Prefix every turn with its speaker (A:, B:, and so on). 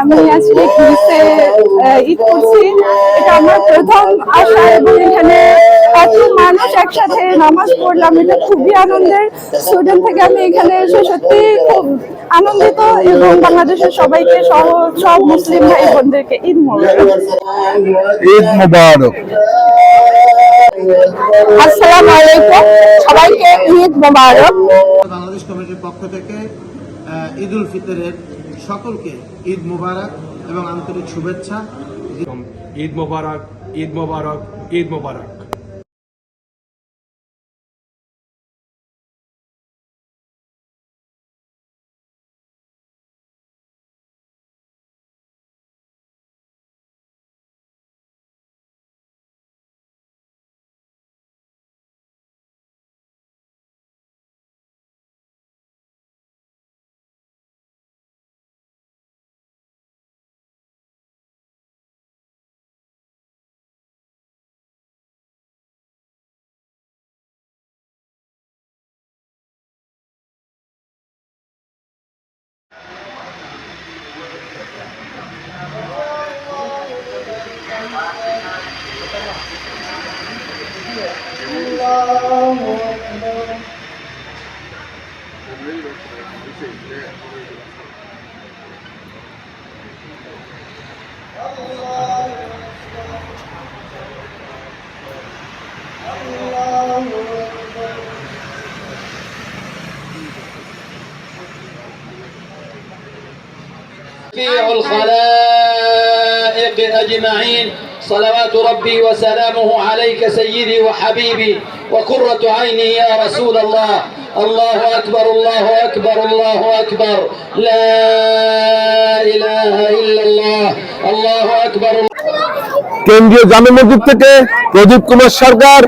A: আমি আজকে গ্রিসে ঈদ করছি। এটা আমার প্রথম আসা এবং এখানে এত মানুষ একসাথে নামাজ পড়লাম এটা খুবই আনন্দের। সুইডেন থেকে আমি এখানে এসে সত্যি খুব আনন্দিত এবং বাংলাদেশের সবাইকে সহ সব মুসলিম ভাই বোনদেরকে ঈদ মুবারক।
B: ঈদ মুবারক।
C: আসসালামু আলাইকুম। সবাইকে ঈদ মুবারক।
D: বাংলাদেশ কমিটির পক্ষ থেকে ঈদ উল ফিতরের সকলকে ঈদ মুবারক এবং আন্তরিক শুভেচ্ছা।
E: ঈদ মোবারক ঈদ মোবারক ঈদ মোবারক।
F: الله أكبر الله أكبر الله أكبر بيع الخلاء. أجمعين صلوات ربي وسلامه عليك سيدي وحبيبي وقرة عيني يا رسول الله الله أكبر الله أكبر الله أكبر لا إله إلا الله الله أكبر
B: কেন্দ্রীয় জামে মসজিদ থেকে প্রদীপ কুমার সরকার